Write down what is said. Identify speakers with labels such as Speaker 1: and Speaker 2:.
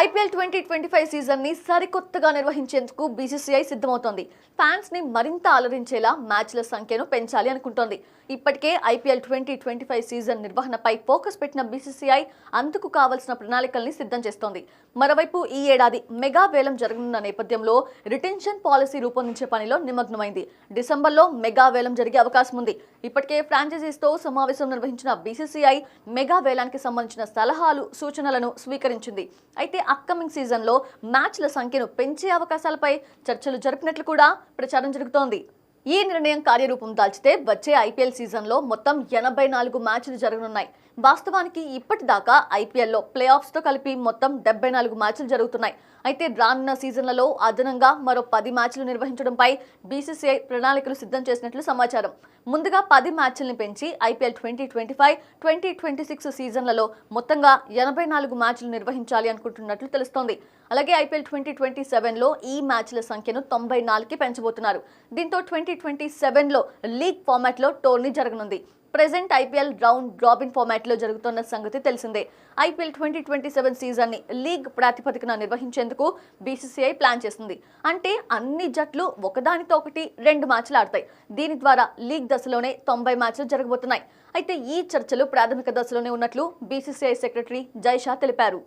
Speaker 1: IPL twenty twenty five సీజన్ని సరికొత్తగా నిర్వహించేందుకు బీసీసీఐ సిద్ధమవుతోంది. ఫ్యాన్స్ని మరింత అలరించేలా మ్యాచ్ల సంఖ్యను పెంచాలి అనుకుంటోంది. ఇప్పటికే IPL twenty twenty five season నిర్వహణపై ఫోకస్ పెట్టిన బీసీసీఐ అందుకు కావలసిన ప్రణాళికల్ని సిద్ధం చేస్తోంది. మరోవైపు ఈ ఏడాది మెగా వేలం జరగనున్న నేపథ్యంలో రిటెన్షన్ పాలసీ రూపొందించే పనిలో నిమగ్నమైంది. డిసెంబర్లో మెగా వేలం జరిగే అవకాశం ఉంది. ఇప్పటికే ఫ్రాంచైజీస్తో సమావేశం నిర్వహించిన బీసీసీఐ మెగా వేలానికి సంబంధించిన సలహాలు సూచనలను స్వీకరించింది. అయితే అప్కమింగ్ సీజన్లో మ్యాచ్ల సంఖ్యను పెంచే అవకాశాలపై చర్చలు జరిపినట్లు కూడా ప్రచారం జరుగుతోంది. ఈ నిర్ణయం కార్యరూపం దాల్చితే వచ్చే ఐపీఎల్ సీజన్లో మొత్తం ఎనభై నాలుగు మ్యాచ్లు జరగనున్నాయి. వాస్తవానికి ఇప్పటిదాకా ఐపీఎల్లో ప్లే ఆఫ్స్తో కలిపి మొత్తం డెబ్బై నాలుగు మ్యాచ్లు జరుగుతున్నాయి. అయితే రానున్న సీజన్లలో అదనంగా మరో పది మ్యాచ్లు నిర్వహించడంపై బీసీసీఐ ప్రణాళికలు సిద్ధం చేసినట్లు సమాచారం. ముందుగా పది మ్యాచ్లను పెంచి IPL twenty twenty five twenty twenty six సీజన్లలో మొత్తంగా ఎనభై నాలుగు మ్యాచ్లు నిర్వహించాలి అనుకుంటున్నట్లు తెలుస్తోంది. అలాగే ఐపీఎల్ ట్వంటీ ట్వంటీ సెవెన్లో ఈ మ్యాచ్ల సంఖ్యను తొంభై నాలుగుకి పెంచబోతున్నారు. దీంతో ట్వంటీ ట్వంటీ సెవెన్లో లీగ్ ఫార్మాట్లో టోర్నీ జరగనుంది. ప్రెసెంట్ ఐపీఎల్ రౌండ్ రాబిన్ ఫార్మాట్లో జరుగుతున్న సంగతి తెలిసిందే. ఐపీఎల్ ట్వంటీ ట్వంటీ సెవెన్ సీజన్ని లీగ్ ప్రాతిపదికన నిర్వహించేందుకు బీసీసీఐ ప్లాన్ చేస్తుంది. అంటే అన్ని జట్లు ఒకదానితో ఒకటి రెండు మ్యాచ్లు ఆడతాయి. దీని ద్వారా లీగ్ దశలోనే తొంభై మ్యాచ్లు జరగబోతున్నాయి. అయితే ఈ చర్చలు ప్రాథమిక దశలోనే ఉన్నట్లు బీసీసీఐ సెక్రటరీ జైషా తెలిపారు.